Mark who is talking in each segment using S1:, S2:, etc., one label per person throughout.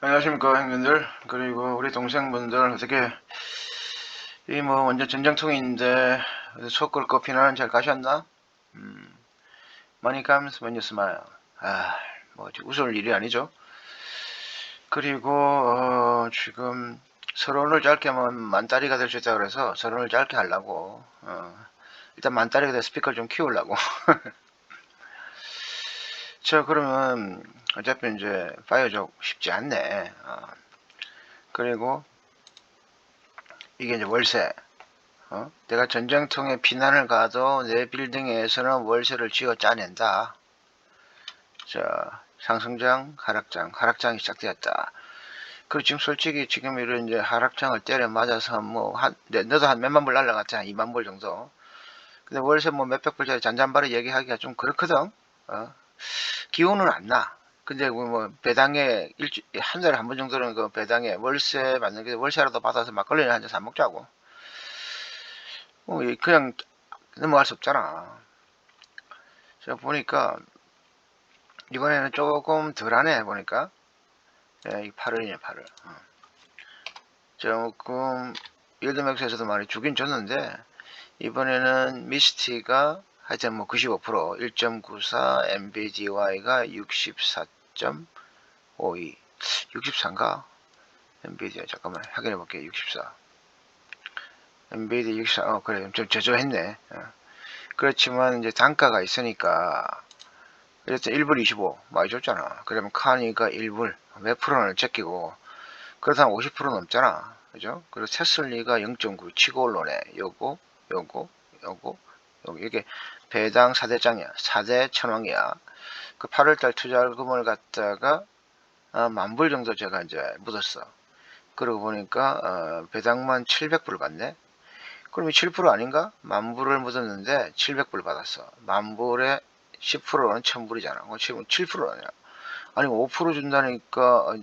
S1: 안녕하십니까 형님들. 그리고 우리 동생분들 어떻게 이 뭐 완전 전쟁통인데 속 끓고 피나는 잘 가셨나? 음, 많이 감스 you smile 아뭐 웃을 일이 아니죠. 그리고 어, 지금 서론을 짧게 하면 만다리가 될 수 있다 그래서 서론을 짧게 하려고 어, 일단 만다리가 될 스피커를 좀 키우려고. 자 그러면 어차피 이제 파이어족 쉽지 않네 어. 그리고 이게 이제 월세 어? 내가 전쟁통에 피난을 가도 내 빌딩에서는 월세를 쥐어 짜낸다 자 상승장 하락장 하락장이 시작되었다 그리고 지금 솔직히 지금 이런 이제 하락장을 때려 맞아서 뭐한 너도 한 몇만 불 날라갔잖아 2만 불 정도 근데 월세 뭐 몇백 불짜리 잔잔바리 얘기하기가 좀 그렇거든 어? 기운은 안 나. 근데 뭐, 뭐 배당에 일주 한 달에 한 번 정도는 그 배당에 월세 받는 게 월세라도 받아서 막걸리나 한잔 사 먹자고. 뭐 그냥 넘어갈 수 없잖아. 제가 보니까 이번에는 조금 덜하네 보니까 예, 이 8월이네 8월. 어. 조금 일드맥스에서도 많이 주긴 줬는데 이번에는 미스티가 하여튼 뭐 95% 1.94 MBDY가 64.52 64인가? MBDY 잠깐만 확인해 볼게요 64 MBD 64 어 그래 좀 저조했네. 어. 그렇지만 이제 단가가 있으니까 그래서 1불 25 많이 줬잖아. 그러면 카니가 1불 몇 프로는 제끼고 그렇다면 50% 넘잖아. 그죠? 그리고 테슬리가 0.9 치고 올라오네. 요거 요거 요거 요거 이게 배당 4대장이야. 4대 천왕이야. 그 8월달 투자금을 갖다가 어, 만불 정도 제가 이제 묻었어. 그러고 보니까 어, 배당만 700불 받네. 그럼 7% 아닌가? 만불을 묻었는데 700불 받았어. 만불에 10%는 1000불이잖아. 지금 7%냐? 아니 5% 준다니까 어,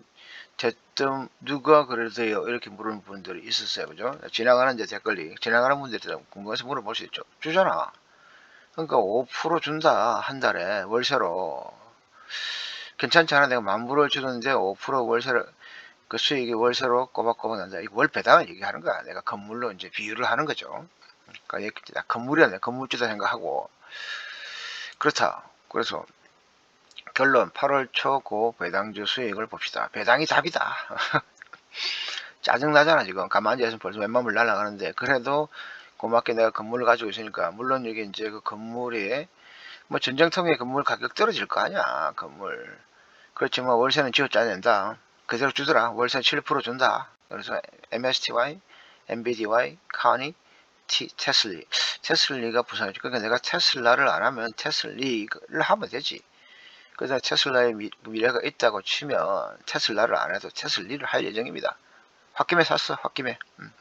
S1: 대뜸 누가 그래도요? 이렇게 물은 분들이 있었어요. 그죠? 지나가는 이제 댓글이 지나가는 분들이 궁금해서 물어볼 수 있죠. 주잖아. 그러니까 5% 준다 한 달에 월세로. 괜찮지 않아? 내가 만 불을 주는데 5% 월세를 그 수익이 월세로 꼬박꼬박 난다. 이거 월 배당을 얘기하는 거야. 내가 건물로 이제 비유를 하는 거죠. 그러니까 건물이 아니라 건물주다 생각하고. 그렇다. 그래서 결론 8월 초고 배당주 수익을 봅시다. 배당이 답이다. 짜증나잖아 지금. 가만히 있으면 벌써 웬만 불 날아가는데. 그래도 고맙게 내가 건물을 가지고 있으니까. 물론 여기 이제 그 건물이 뭐 전쟁통에 건물 가격 떨어질 거 아니야 건물. 그렇지만 월세는 지어짜야 된다. 그대로 주더라. 월세 7% 준다. 그래서 MSTY, MBDY, 카니, 티, 테슬리. 테슬리가 부산이지 그러니까 내가 테슬라를 안 하면 테슬리를 하면 되지 그래서 테슬라의 미, 미래가 있다고 치면 테슬라를 안 해도 테슬리를 할 예정입니다 홧김에 샀어 홧김에 음.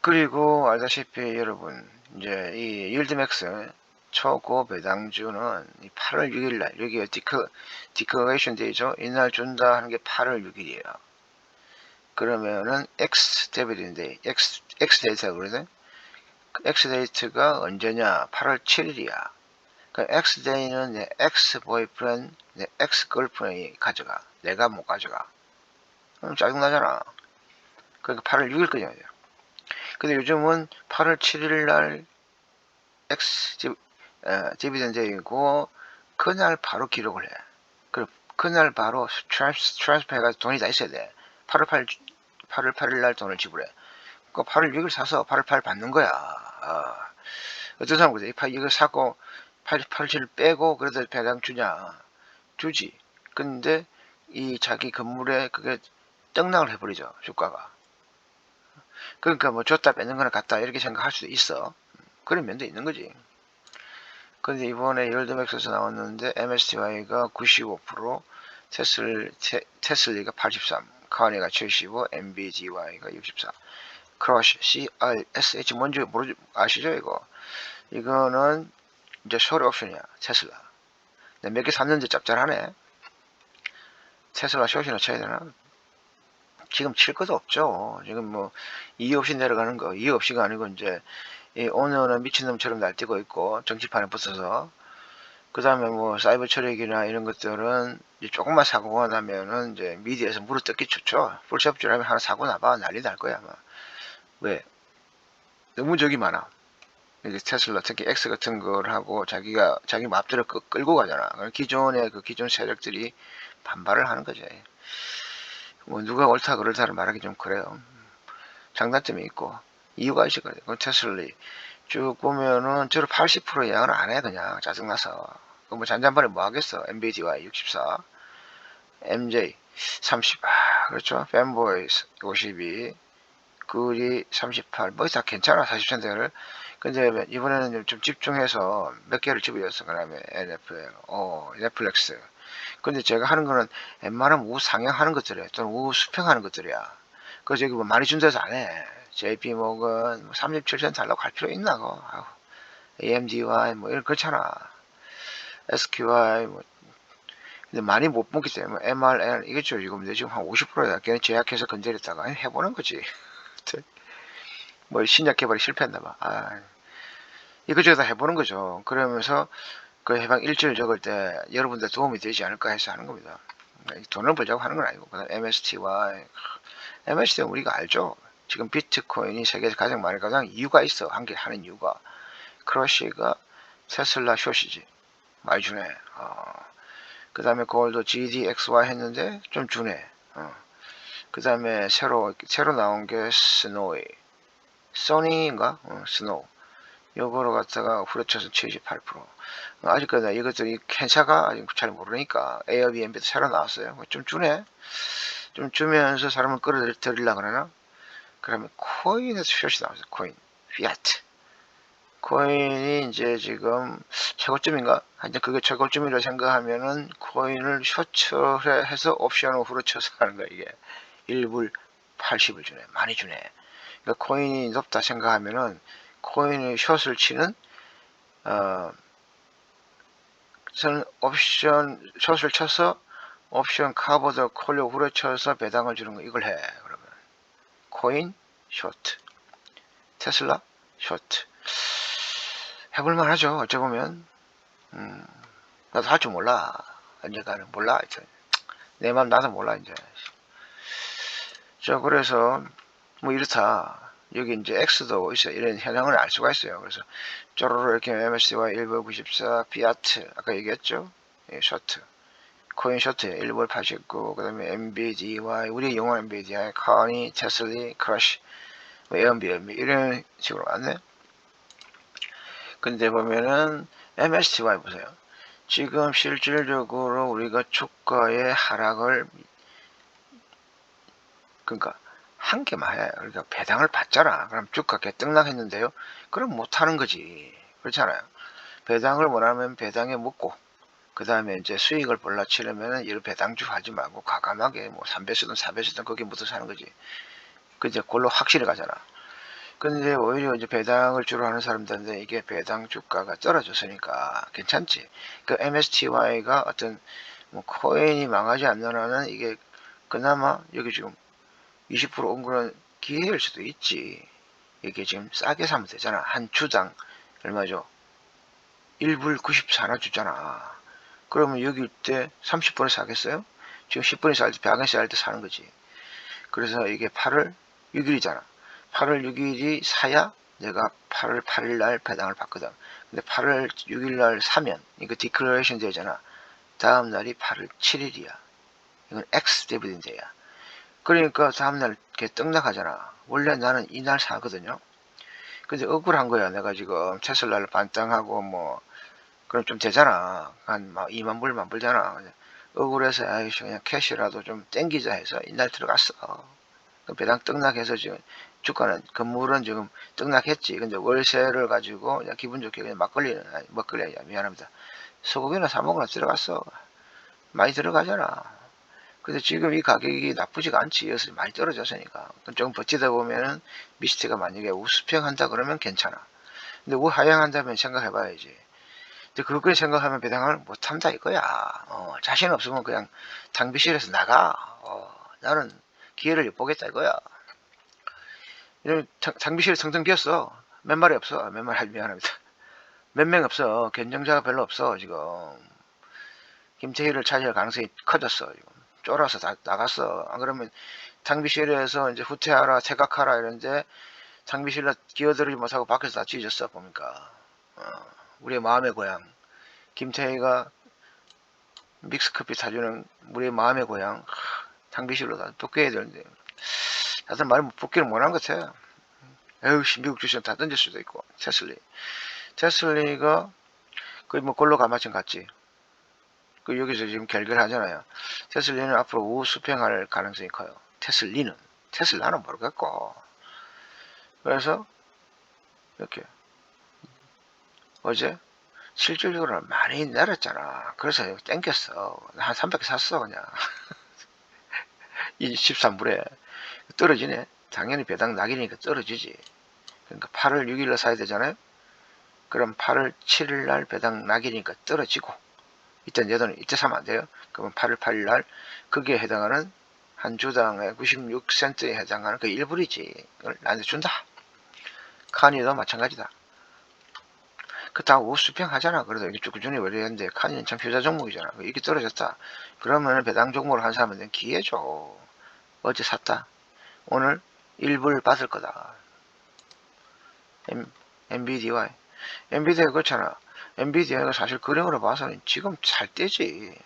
S1: 그리고 알다시피 여러분 이제 이 일드맥스 초고 배당주는 8월 6일 날 여기 디크 디크레이션 데이죠. 이날 준다 하는 게 8월 6일이에요. 그러면은 X 데비드인데 X X 데이트가 그러죠. X 데이트가 언제냐? 8월 7일이야. 그 X 데이는 내 X 보이프렌드, 내 X 걸프렌이 가져가. 내가 못 가져가. 그럼 짜증나잖아. 그러니까 8월 6일까지 돼요. 근데 요즘은 8월 7일 날 X 디비전드이고 그날 바로 기록을 해. 그 그날 바로 트랜스fer 해가지고 돈이 다 있어야 돼. 8월 8일 8월 8일 날 돈을 지불해. 그 8월 6일 사서 8월 8일 받는 거야. 어. 어떤 사람 그래. 이거 사고 8, 8월 7일 빼고 그래도 배당 주냐? 주지. 근데 이 자기 건물에 그게 떡락을 해버리죠. 주가가. 그러니까 뭐 줬다 뺏는 거나 같다 이렇게 생각할 수도 있어. 그런 면도 있는 거지. 근데 이번에 열드맥스에서 나왔는데 MSTY가 95%, 테슬, 테, 테슬리가 83, 카니가 75, MBGY가 64. 크러쉬, CRSH 뭔지 모르 아시죠 이거? 이거는 이제 쇼리 옵션이야 테슬라. 몇 개 샀는데 짭짤하네. 테슬라 숏이나 쳐야 되나? 지금 칠 것도 없죠. 지금 뭐 이유 없이 내려가는 거 이유 없이가 아니고 이제 오늘은 미친놈처럼 날뛰고 있고 정치판에 붙어서 그 다음에 뭐 사이버 처리기나 이런 것들은 이제 조금만 사고가 나면은 이제 미디에서 물어 뜯기 좋죠. 풀샵 줄하면 하나 사고 나봐 난리 날 거야 아마. 왜? 너무 적이 많아. 이제 테슬라 특히 X 같은 걸 하고 자기가 자기 맘대로 끌- 끌고 가잖아. 기존의 그 기존 세력들이 반발을 하는 거지. 뭐 누가 옳다 그렇다를 말하기 좀 그래요. 장단점이 있고 이유가 있을 거예요. 그 테슬라 쭉 보면은 저를 80% 예약을 안 해 그냥 짜증나서. 그뭐 잔잔바리 뭐 하겠어. MBDY 64, MJ 30, 아, 그렇죠. 팬보이스 52, 그리 38, 뭐 다 괜찮아 40%를. 근데 이번에는 좀 집중해서 몇 개를 집어줬어. 그 다음에 NFL, 어, 넷플릭스. 근데 제가 하는 거는 웬만하면 우상향하는 것들이야. 또는 우수평하는 것들이야. 그래서 여기 뭐 많이 준다해서 안 해. JP 모건 37cent 달라고 갈 필요 있나, 고. AMDY, 뭐, 이런, 그렇잖아. SQI, 뭐. 근데 많이 못 먹기 때문에 MRN, 이겠죠. 지금 내 지금 한 50%야. 걔는 제약해서 건드렸다가 해보는 거지. 뭐, 신약 개발이 실패했나 봐. 아, 이것저것 다 해보는 거죠. 그러면서 그 해방 일주일 적을 때 여러분들 도움이 되지 않을까 해서 하는 겁니다. 돈을 벌자고 하는 건 아니고, 그 다음 MSTY. MST는 우리가 알죠. 지금 비트코인이 세계에서 가장 많이 가장 이유가 있어. 한 개 하는 이유가. 크러쉬가 테슬라 숏이지. 많이 주네. 어. 그 다음에 골드 GDXY 했는데 좀 주네. 어. 그 다음에 새로, 새로 나온 게 스노이. 소니인가? 어, 스노우. 요거로 갖다가 후려쳐서 78%. 어, 아직까지 이것들이 캔사가 아직 잘 모르니까 에어비앤비도 새로 나왔어요. 좀 주네. 좀 주면서 사람을 끌어들이려 그러나? 그러면 코인에서 숏이 나왔어요. 코인. 피아트. 코인이 이제 지금 최고점인가? 이제 그게 최고점이라 생각하면은 코인을 숏해서 옵션으로 후려쳐서 하는 거야, 이게. 1불 80을 주네. 많이 주네. 그러니까 코인이 높다 생각하면은 코인의 숏을 치는 어 저는 옵션 숏을 쳐서 옵션 카보드 콜로 후려쳐서 배당을 주는 거 이걸 해 그러면. 코인 쇼트 테슬라 쇼트 해볼만 하죠 어찌 보면. 음, 나도 할 줄 몰라. 언제가는 몰라 하여튼 내맘 나도 몰라 이제. 자 그래서 뭐 이렇다 여기 이제 X도 있어요. 이런 현상을 알 수가 있어요. 그래서 쪼로로 이렇게 MSC와 1불 94, 비아트 아까 얘기했죠. 예, 셔트. 코인 셔트 1불 89, 그 다음에 MBDY, 우리 영어 MBDY, 카니, 테슬리, 크러쉬, 뭐 에어비앤비 이런 식으로 왔네. 근데 보면은 MSCY 보세요. 지금 실질적으로 우리가 주가의 하락을 그러니까 한 개만 해. 그러니까 배당을 받잖아. 그럼 주가 개떡락했는데요. 그럼 못하는 거지. 그렇잖아요. 배당을 원하면 배당에 묻고 그 다음에 이제 수익을 볼라치려면 이런 배당주 하지 말고 과감하게 뭐 3배수든 4배수든 거기에 묻어 사는 거지. 그 이제 그걸로 확실히 가잖아. 근데 오히려 이제 배당을 주로 하는 사람들한테 이게 배당 주가가 떨어졌으니까 괜찮지. 그 MSTY가 어떤 뭐 코인이 망하지 않는 한은 이게 그나마 여기 지금 20%온 거는 기회일 수도 있지. 이게 지금 싸게 사면 되잖아. 한 주당 얼마죠? 1불 94나 주잖아. 그러면 여기 때 30분에 사겠어요? 지금 10분에 살 때, 100원에 살 때 사는 거지. 그래서 이게 8월 6일이잖아. 8월 6일이 사야 내가 8월 8일 날 배당을 받거든. 근데 8월 6일 날 사면, 이거 디클레이션 되잖아. 다음 날이 8월 7일이야. 이건 X 디비던드야. 그러니까 다음날 이렇게 떡락하잖아. 원래 나는 이날 사거든요. 근데 억울한 거야. 내가 지금 테슬라를 반땅하고 뭐 그럼 좀 되잖아. 한 막 2만 불만 불잖아. 억울해서 아이씨 그냥 캐시라도 좀 땡기자 해서 이날 들어갔어. 그 배당 떡락해서 지금 주가는 건물은 지금 떡락했지. 근데 월세를 가지고 그냥 기분 좋게 그냥 막걸리는 아니 막걸리 아니야 미안합니다. 소고기나 사 먹으러 들어갔어. 많이 들어가잖아. 근데 지금 이 가격이 나쁘지가 않지. 여기서 많이 떨어졌으니까. 좀 버티다 보면은 미스트가 만약에 우수평 한다 그러면 괜찮아. 근데 우하향 한다면 생각해봐야지. 근데 그렇게 생각하면 배당을 못한다 이거야. 어, 자신 없으면 그냥 장비실에서 나가. 어, 나는 기회를 엿보겠다 이거야. 장비실에 텅텅 비었어. 몇 마리 없어. 몇 마리 미안합니다. 몇 명 없어. 견정자가 별로 없어, 지금. 김태희를 차지할 가능성이 커졌어. 지금. 쫄아서 다 나갔어. 안 그러면 장비실에서 이제 후퇴하라, 퇴각하라 이런데 장비실로 기어들지 못하고 밖에서 다 찢었어, 보니까. 어, 우리의 마음의 고향. 김태희가 믹스커피 사주는 우리의 마음의 고향. 하, 장비실로 다 복귀해야 되는데. 다들 말을 복귀를 못한 것 같아. 에휴, 미국 주식 다 던질 수도 있고. 테슬리. 테슬리가 거의 뭐 골로 가마침 같지. 그 여기서 지금 결결 하잖아요. 테슬리는 앞으로 우수평할 가능성이 커요. 테슬리는 테슬라는 모르겠고. 그래서 이렇게 어제 실질적으로 많이 내렸잖아. 그래서 땡겼어. 한 300개 샀어 그냥. 이 13불에 떨어지네. 당연히 배당 낙이니까 떨어지지. 그러니까 8월 6일로 사야 되잖아요. 그럼 8월 7일 날 배당 낙이니까 떨어지고 이때 내 돈은 이때 사면 안 돼요. 그러면 8월 8일 날 거기에 해당하는 한 주당에 96센트에 해당하는 그 1불이지. 그걸 나한테 준다. 카니도 마찬가지다. 그다 우수평 하잖아. 그래도 이게 꾸준히 원래는데 카니는 참 효자 종목이잖아. 이게 떨어졌다. 그러면 배당 종목을 한 사람한테는 기회죠. 어제 샀다. 오늘 1불 받을 거다. M, MBDY. 엔비디아 그렇잖아. 엔비디아가 사실 그림으로 봐서는 지금 살 때지.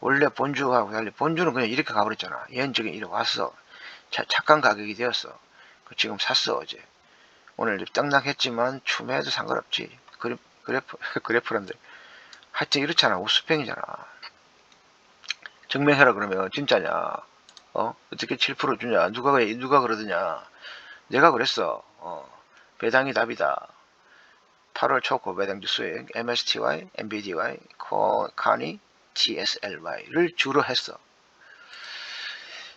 S1: 원래 본주하고 달리 본주는 그냥 이렇게 가버렸잖아. 예언적인 이렇게 왔어. 자, 착한 가격이 되었어. 그 지금 샀어 어제. 오늘 떡락했지만 추매해도 상관없지. 그래프, 그래프, 그래프란데. 하여튼 이렇잖아. 우수평이잖아. 증명해라 그러면 진짜냐. 어? 어떻게 7% 주냐. 누가, 그래- 누가 그러더냐. 내가 그랬어. 어. 배당이 답이다. 8월 초 고배당 수익 MSTY, MBDY, 코, 카니, TSLY를 주로 했어.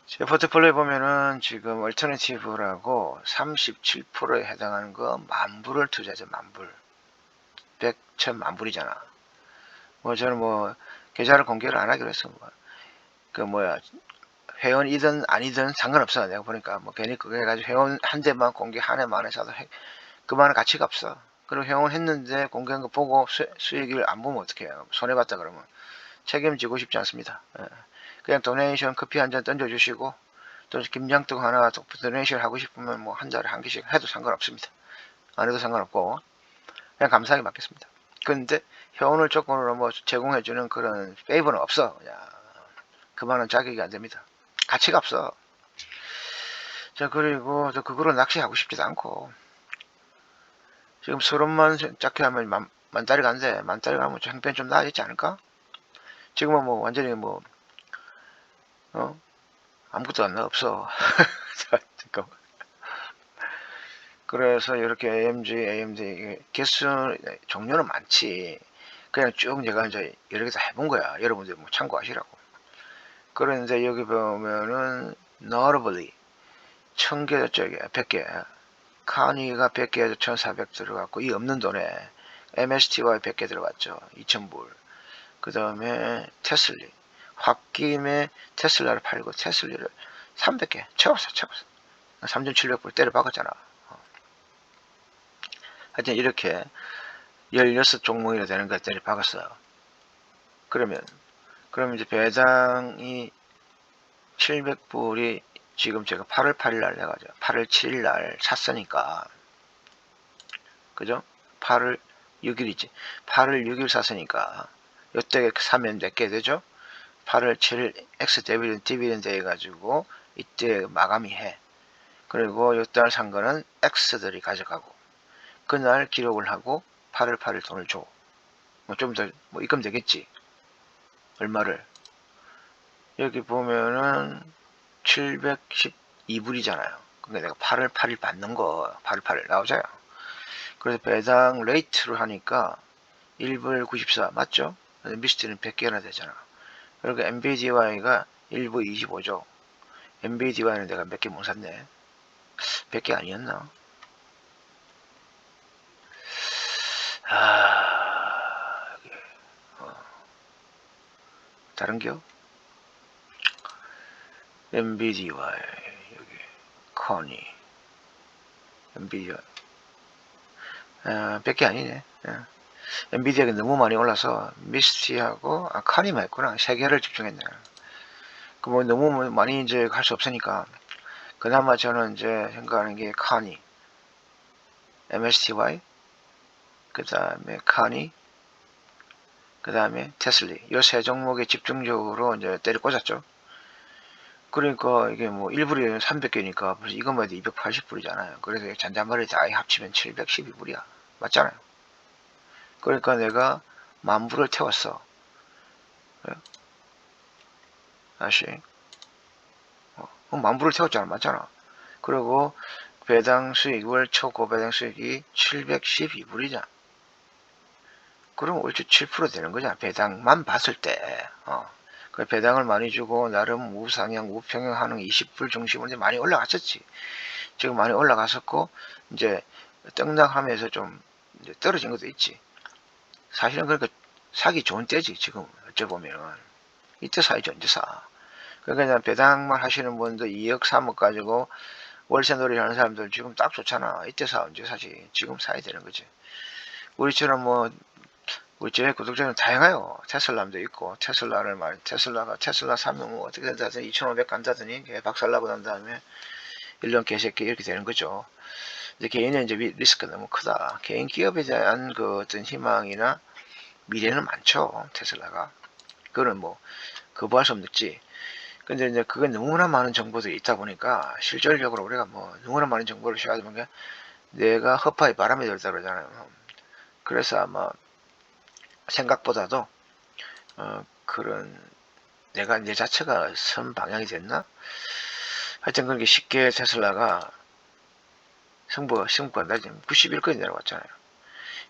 S1: 제 포트폴리오에 보면은 지금 얼터너티브라고 37%에 해당하는 거 만불을 투자하죠. 만불. 100, 1000 만불이잖아. 뭐 저는 뭐 계좌를 공개를 안 하기로 했어. 뭐. 그 뭐야 회원이든 아니든 상관없어. 내가 보니까 뭐 괜히 그거 해가지고 회원 한 대만 공개 한 해만 해서도 해- 그만한 가치가 없어. 그리고 회원 했는데 공개한 거 보고 수, 수익을 안 보면 어떡해요. 손해봤다 그러면 책임지고 싶지 않습니다. 예. 그냥 도네이션 커피 한 잔 던져주시고 또 김장떡 하나 도네이션 하고 싶으면 뭐한 달에 한 개씩 해도 상관없습니다. 안 해도 상관없고 그냥 감사하게 받겠습니다. 근데 회원을 조건으로 뭐 제공해주는 그런 페이버는 없어. 그냥 그만한 자격이 안 됩니다. 가치가 없어. 자 그리고 또 그거로 낚시하고 싶지도 않고 지금 서른만 짝게 하면 만, 만 달이 간대. 만 달이 가면 형편 좀 나아지지 않을까? 지금은 뭐 완전히 뭐, 어? 아무것도 안 나, 없어. 자, 잠깐만. 그래서 이렇게 AMG, AMD, 개수, 종류는 많지. 그냥 쭉 내가 이제 여러 개 다 해본 거야. 여러분들 뭐 참고하시라고. 그런데 여기 보면은, notably, 천개 쪽에, 백 개. 카니가 100개에서 1400 들어갔고 이 없는 돈에 MSTY 100개 들어갔죠. 2000불. 그 다음에 테슬리. 홧김에 테슬라를 팔고 테슬리를 300개 채웠어 채웠어. 3700불 때려 박았잖아. 어. 하여튼 이렇게 16종목이나 되는 거 때려 박았어요. 그러면 그러면 이제 배당이 700불이 지금 제가 8월 8일 날 해가지고 8월 7일 날 샀으니까 그죠? 8월 6일이지 8월 6일 샀으니까 요때 사면 몇 개 되죠? 8월 7일 X 데비든 디비든드 해가지고 이때 마감이 해 그리고 요달 산 거는 X들이 가져가고 그날 기록을 하고 8월 8일 돈을 줘. 뭐 좀 더 뭐 입금 되겠지. 얼마를 여기 보면은 712불이잖아요. 그러니까 내가 8월 8일 받는 거 8월 8일 나오잖아요. 그래서 배당 레이트로 하니까 1불 94 맞죠? 미스트는 100개나 되잖아. 그리고 MBDY가 1불 25죠. MBDY는 내가 몇 개 못 샀네. 100개 아니었나? 아, 어. 다른겨? MBDY, 여기, 커니, MBDY. 아, 100개 아니네. 예. 엔비디아가 너무 많이 올라서 미스티하고 아 카니만 했구나 세 개를 집중했네. 그뭐 너무 뭐 많이 이제 할 수 없으니까 그나마 저는 이제 생각하는 게 카니, MSTY, 그 다음에 카니, 그 다음에 테슬리 이세 종목에 집중적으로 이제 때려 꽂았죠. 그러니까 이게 뭐 1불이 300개니까 벌써 이것만 해도 280불이잖아요. 그래서 잔잔머리 다 합치면 712불이야. 맞잖아요. 그러니까 내가 만불을 태웠어. 다시 어, 그럼 만불을 태웠잖아. 맞잖아. 그리고 배당 수익, 월 초고 배당 수익이 712불이잖아. 그럼 월초 7% 되는 거잖아. 배당만 봤을 때. 어. 그 배당을 많이 주고 나름 우상향, 우평형 하는 20불 중심으로 이제 많이 올라갔었지. 지금 많이 올라갔었고 이제 떡락하면서 좀 이제 떨어진 것도 있지. 사실은 그러니까 사기 좋은 때지 지금 어째 보면 이때 사야지 언제 사. 그러니까 배당만 하시는 분들 2억 3억 가지고 월세 놀이 하는 사람들 지금 딱 좋잖아. 이때 사 언제 사지. 지금 사야 되는 거지. 우리처럼 뭐 우리 제 구독자는 다양해요. 테슬라도 있고 테슬라를 말 테슬라가 테슬라 사면 뭐 어떻게 된다더니 2,500 간다더니 박살나고 난 다음에 1년 개새끼 이렇게 되는 거죠. 이제 개인의 이제 리스크가 너무 크다. 개인 기업에 대한 그 어떤 희망이나 미래는 많죠. 테슬라가. 그거는 뭐 거부할 수 없지. 근데 이제 그게 너무나 많은 정보들이 있다 보니까 실질적으로 우리가 뭐 너무나 많은 정보를 쉬어야 되는 게 내가 허파에 바람이 들다 그러잖아요. 그래서 아마 생각보다도 어, 그런 내가 내 자체가 선 방향이 됐나? 하여튼 그렇게 쉽게 테슬라가 승부, 승부가 나 지금 91까지 내려왔잖아요.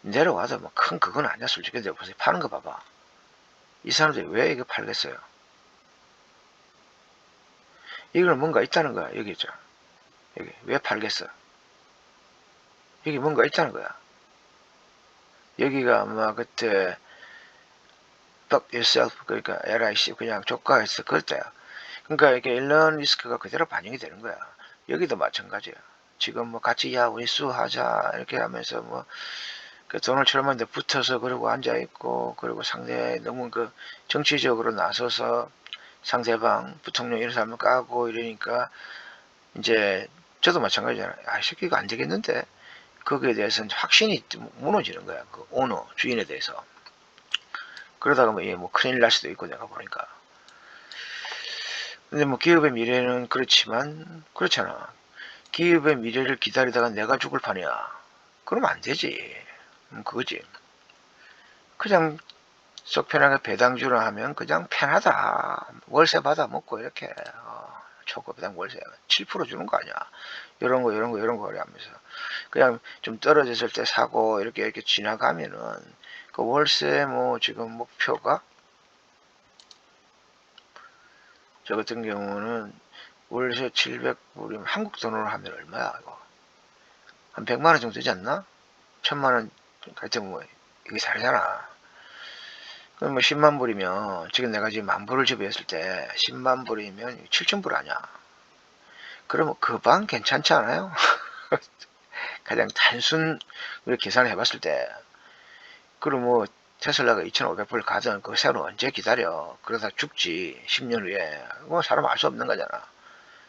S1: 내려와도 뭐 큰 그건 아니야, 솔직히. 근데 보세요. 파는 거 봐봐. 이 사람들이 왜 이거 팔겠어요? 이걸 뭔가 있다는 거야, 여기 있죠. 여기. 왜 팔겠어? 여기 뭔가 있다는 거야. 여기가 아마 그때 fuck yourself 그러니까 LIC 그냥 조가했어 그때야. 그러니까 이게 일런 리스크가 그대로 반영이 되는 거야. 여기도 마찬가지야. 지금 뭐 같이 야 우리 수하자 이렇게 하면서 뭐 그 돈을 처럼한데 붙어서 그러고 앉아 있고 그리고 상대 너무 그 정치적으로 나서서 상대방 부통령 이런 사람을 까고 이러니까 이제 저도 마찬가지잖아요 아이 새끼가 안 되겠는데? 거기에 대해서는 확신이 무너지는 거야. 그 오너 주인에 대해서 그러다가 뭐, 예, 뭐 큰일 날 수도 있고 내가 보니까. 근데 뭐 기업의 미래는 그렇지만 그렇잖아. 기업의 미래를 기다리다가 내가 죽을 판이야. 그러면 안 되지. 음, 그거지. 그냥 속 편하게 배당주로 하면 그냥 편하다. 월세 받아 먹고 이렇게 어, 초고 배당 월세 7% 주는 거 아니야. 이런 거 이런 거 이런 거 하면서 그냥 좀 떨어졌을 때 사고 이렇게 이렇게 지나가면은 그 월세 뭐 지금 목표가? 저 같은 경우는 월세 700불이면 한국 돈으로 하면 얼마야 이거? 한 100만원 정도 되지 않나? 1000만원 하여튼 뭐 이게 잘잖아. 그럼 뭐 10만 불이면 지금 내가 지금 만 불을 지불했을 때 10만 불이면 7천 불 아니야? 그러면 그 방 괜찮지 않아요? 가장 단순 우리 계산을 해봤을 때 그럼 뭐 테슬라가 2,500불 가든 그 새로 언제 기다려 그러다 죽지 10년 후에 뭐 사람 알 수 없는 거잖아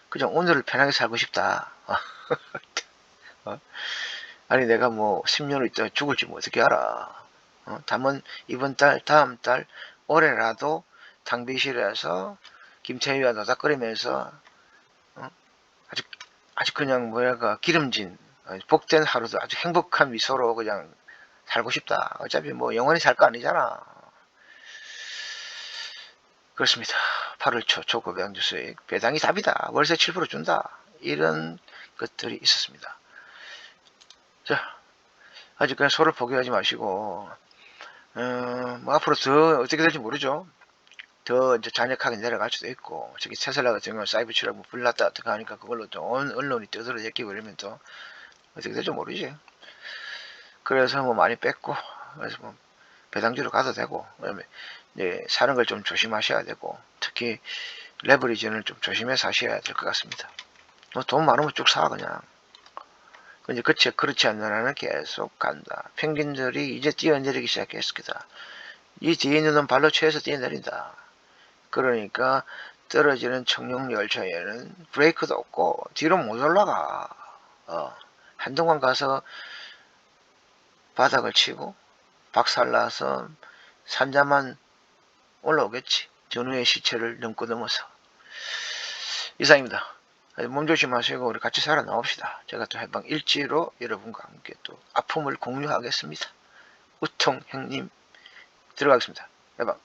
S1: 그냥 오늘을 편하게 살고 싶다 어? 아니 내가 뭐 10년 후 있다 죽을지 뭐 어떻게 알아 어? 다만 이번 달 다음 달 올해라도 당비실에서 김태희와 노닥거리면서 어? 아주 아주 그냥 뭐랄까 기름진 어, 복된 하루도 아주 행복한 미소로 그냥 살고 싶다. 어차피 뭐 영원히 살 거 아니잖아. 그렇습니다. 8월 초 초고 배당주 수익 배당이 답이다. 월세 7% 준다. 이런 것들이 있었습니다. 자, 아직 그냥 소를 포기하지 마시고 어, 뭐 앞으로 더 어떻게 될지 모르죠. 더 이제 잔역하게 내려갈 수도 있고 저기 테슬라 같은 경우는 사이버 추락 뭐 불났다 어떻게 하니까 그걸로 또 언론이 떠들어 제끼고 이러면 또 어떻게 될지 모르지. 그래서 뭐 많이 뺐고 그래서 뭐 배당주로 가도 되고 그다음에 이제 사는 걸 좀 조심하셔야 되고 특히 레버리지는 좀 조심해서 하셔야 될 것 같습니다. 뭐 돈 많으면 쭉 사 그냥 근데 그치, 그렇지 않는 계속 간다. 펭귄들이 이제 뛰어내리기 시작했습니다. 이 뒤에 있는 놈 발로 채서 뛰어내린다. 그러니까 떨어지는 청룡 열차에는 브레이크도 없고 뒤로 못 올라가. 어, 한동안 가서 바닥을 치고 박살나서 산자만 올라오겠지. 전후의 시체를 넘고 넘어서. 이상입니다. 몸 조심하시고 우리 같이 살아나옵시다. 제가 또 해방 일지로 여러분과 함께 또 아픔을 공유하겠습니다. 우통 형님 들어가겠습니다. 해방.